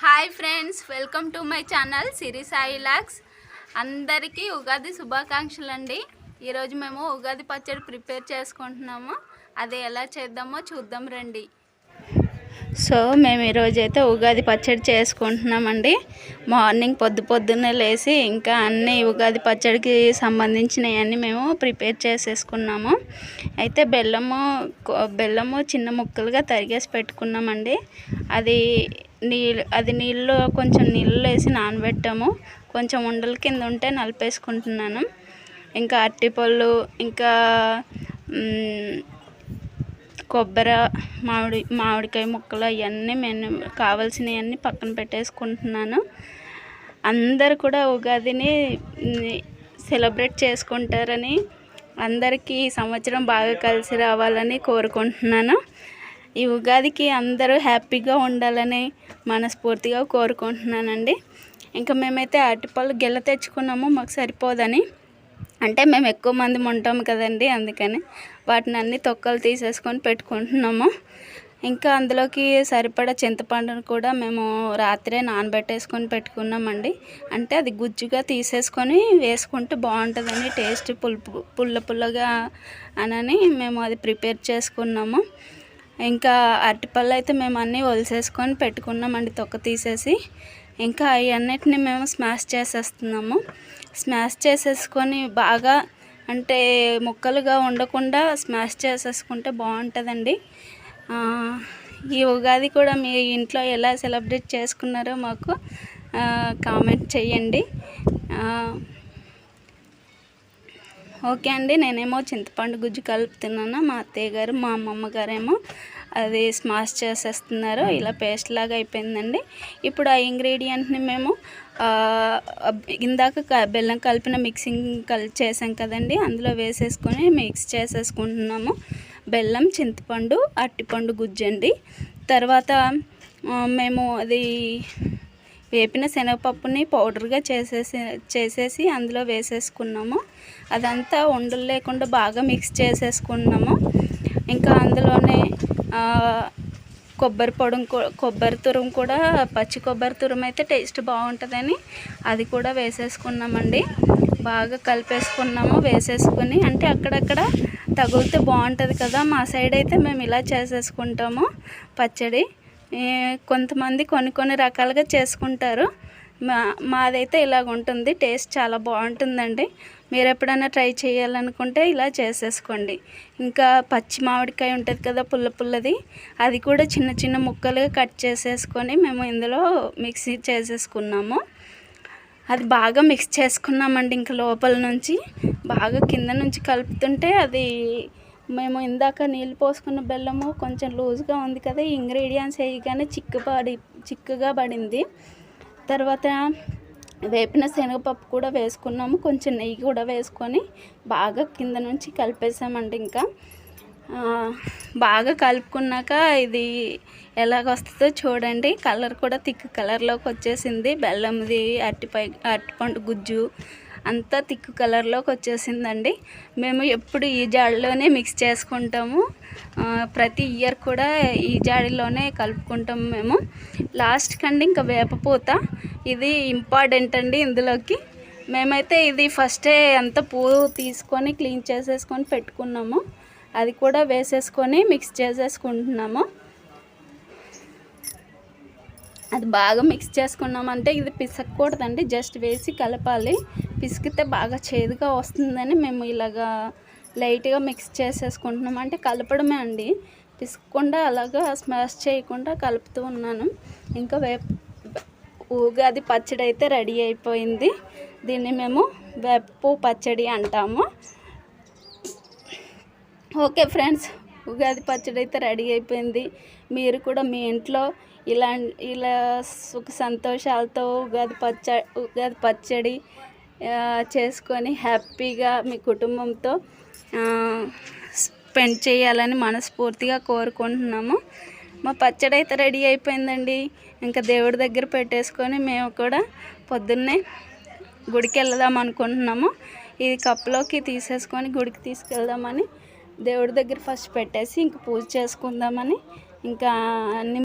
Hi friends welcome to my channel Siri Sai lakhs అందరికీ ఉగాది శుభాకాంక్షలు అండి ఈరోజు మేము ఉగాది పచ్చడి ప్రిపేర్ చేసుకుంటున్నాము. అది ఎలా చేద్దామో చూద్దాం రండి. సో మేము ఈరోజు అయితే ఉగాది పచ్చడి చేసుకుంటున్నామండి. మార్నింగ్ పొద్దు పొద్దున్నే లేచి ఇంకా అన్ని ఉగాది పచ్చడికి సంబంధించినవన్నీ మేము ప్రిపేర్ చేసేసుకున్నాము. అయితే బెల్లము బెల్లము చిన్న ముక్కలుగా తరిగేసి పెట్టుకున్నామండి. అది నీళ్ళు అది నీళ్ళు కొంచెం నీళ్ళు వేసి నానబెట్టాము. కొంచెం ఉండల కింద ఉంటే నలిపేసుకుంటున్నాను. ఇంకా అరటిపళ్ళు ఇంకా కొబ్బరి మామిడి మామిడికాయ ముక్కలు అవన్నీ నేను కావాల్సినవన్నీ పక్కన పెట్టేసుకుంటున్నాను. అందరు కూడా ఉగాదిని సెలబ్రేట్ చేసుకుంటారని అందరికీ ఈ సంవత్సరం బాగా కలిసి రావాలని కోరుకుంటున్నాను. ఈ ఉగాదికి అందరూ హ్యాపీగా ఉండాలని మనస్ఫూర్తిగా కోరుకుంటున్నానండి. ఇంకా మేమైతే అరటిపళ్ళు గెల్ల తెచ్చుకున్నాము మాకు సరిపోదని. అంటే మేము ఎక్కువ మంది ఉంటాం కదండి అందుకని వాటిని అన్ని తొక్కలు తీసేసుకొని పెట్టుకుంటున్నాము. ఇంకా అందులోకి సరిపడా చింతపండును కూడా మేము రాత్రే నానబెట్టేసుకొని పెట్టుకున్నామండి. అంటే అది గుజ్జుగా తీసేసుకొని వేసుకుంటే బాగుంటుందని టేస్ట్ పులుపు పుల్ల పుల్లగా అనని మేము అది ప్రిపేర్ చేసుకున్నాము. ఇంకా అరటిపళ్ళు అయితే మేము అన్నీ ఒలిసేసుకొని పెట్టుకున్నామండి తొక్క తీసేసి. ఇంకా అవన్నిటిని మేము స్మాష్ చేసేస్తున్నాము. స్మాష్ చేసేసుకొని బాగా అంటే ముక్కలుగా ఉండకుండా స్మాష్ చేసేసుకుంటే బాగుంటుందండి. ఈ ఉగాది కూడా మీ ఇంట్లో ఎలా సెలబ్రేట్ చేసుకున్నారో మాకు కామెంట్ చేయండి ఓకే అండి నేనేమో చింతపండు గుజ్జు కలుపుతున్నాను మా అత్తయ్య గారు మా అమ్మమ్మ గారేమో అది స్మాష్ చేసేస్తున్నారు ఇలా పేస్ట్ లాగా అయిపోయిందండి. ఇప్పుడు ఆ ఇంగ్రీడియంట్ని మేము ఇందాక బెల్లం కలిపిన మిక్సింగ్ కల్ చేసాం కదండి అందులో వేసేసుకొని మిక్స్ చేసేసుకుంటున్నాము. బెల్లం చింతపండు అరటిపండు గుజ్జండి. తర్వాత మేము అది వేపిన శనగపప్పుని పౌడర్గా చేసేసి చేసేసి అందులో వేసేసుకున్నాము. అదంతా ఉండలు లేకుండా బాగా మిక్స్ చేసేసుకున్నాము. ఇంకా అందులోనే కొబ్బరి పొడం కొబ్బరి తురుము కూడా పచ్చి కొబ్బరి తురుము అయితే టేస్ట్ బాగుంటుందని అది కూడా వేసేసుకున్నామండి. బాగా కలిపేసుకున్నాము వేసేసుకుని అంటే అక్కడక్కడ తగిలితే బాగుంటుంది కదా మా సైడ్ అయితే మేము ఇలా చేసేసుకుంటాము పచ్చడి. కొంతమంది కొన్ని కొన్ని రకాలుగా చేసుకుంటారు. మా మాదైతే ఇలాగ ఉంటుంది. టేస్ట్ చాలా బాగుంటుందండి. మీరు ఎప్పుడైనా ట్రై చేయాలనుకుంటే ఇలా చేసేసుకోండి. ఇంకా పచ్చి మామిడికాయ ఉంటుంది కదా పుల్ల పుల్లది అది కూడా చిన్న చిన్న ముక్కలుగా కట్ చేసేసుకొని మేము ఇందులో మిక్సీ చేసేసుకున్నాము. అది బాగా మిక్స్ చేసుకున్నామండి ఇంకా లోపల నుంచి. బాగా కింద నుంచి కలుపుతుంటే అది మేము ఇందాక నీళ్ళు పోసుకున్న బెల్లము కొంచెం లూజ్గా ఉంది కదా ఇంగ్రీడియంట్స్ వేయగానే చిక్కుపడి చిక్కుగా పడింది. తర్వాత వేపిన శనగపప్పు కూడా వేసుకున్నాము కొంచెం నెయ్యి కూడా వేసుకొని బాగా కింద నుంచి కలిపేసామండి ఇంకా. బాగా కలుపుకున్నాక ఇది ఎలాగొస్తుందో చూడండి కలర్ కూడా థిక్ కలర్లోకి వచ్చేసింది. బెల్లంది అరటిపై అరటిపండు గుజ్జు అంతా తిక్కు కలర్లోకి వచ్చేసిందండి. మేము ఎప్పుడు ఈ జాడిలోనే మిక్స్ చేసుకుంటాము. ప్రతి ఇయర్ కూడా ఈ జాడిలోనే కలుపుకుంటాము మేము. లాస్ట్ కండి ఇంకా వేపపూత ఇది ఇంపార్టెంట్ అండి ఇందులోకి. మేమైతే ఇది ఫస్టే అంత పువ్వు తీసుకొని క్లీన్ చేసేసుకొని పెట్టుకున్నాము. అది కూడా వేసేసుకొని మిక్స్ చేసేసుకుంటున్నాము. అది బాగా మిక్స్ చేసుకున్నామంటే ఇది పిసక్కూడదండి జస్ట్ వేసి కలపాలి. పిసికితే బాగా చేదుగా వస్తుందని మేము ఇలాగా లైట్గా మిక్స్ చేసేసుకుంటున్నాం. అంటే కలపడమే అండి. పిసకకుండా అలాగా స్మాష్ చేయకుండా కలుపుతూ ఉన్నాను. ఇంకా వేప ఉగాది పచ్చడి అయితే రెడీ అయిపోయింది. దీన్ని మేము వేపు పచ్చడి అంటాము. ఓకే ఫ్రెండ్స్ ఉగాది పచ్చడి అయితే రెడీ అయిపోయింది. మీరు కూడా మీ ఇంట్లో ఇలా ఇలా సుఖ సంతోషాలతో ఉగాది పచ్చ ఉగాది పచ్చడి చేసుకొని హ్యాపీగా మీ కుటుంబంతో స్పెండ్ చేయాలని మనస్ఫూర్తిగా కోరుకుంటున్నాము. మా పచ్చడి అయితే రెడీ అయిపోయిందండి. ఇంకా దేవుడి దగ్గర పెట్టేసుకొని మేము కూడా పొద్దున్నే గుడికి వెళ్దాం అనుకుంటున్నాము. ఇది కప్లోకి తీసేసుకొని గుడికి తీసుకెళ్దామని దేవుడి దగ్గర ఫస్ట్ పెట్టేసి ఇంక పూజ చేసుకుందామని ఇంకా అన్ని